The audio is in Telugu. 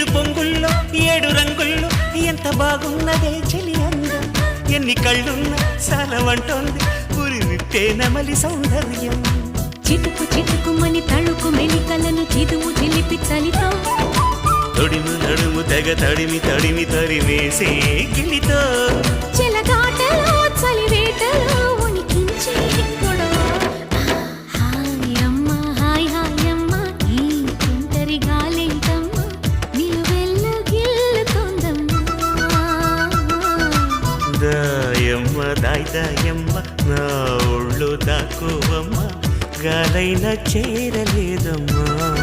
పొంగుల్లో ఏడు రంగుల్లో ఎంత బాగున్నదే చెలి అందం? ఎన్ని కళ్ళున్న సాలవంటోంది పురి విప్పే నమలి సౌందర్యం. చిటుకు చిటుకుమని తళుకు మెలికలను చిదువు చిలిపి చలితో. తొడిము నడుము తెగ తడిమి తడిమి తరివేసే గిలితో. దాయమ్మ దాయ్ దాయమ్మ నా ఒళ్ళు దాక్కువమ్మ. గాలైన చేరలేదమ్మా.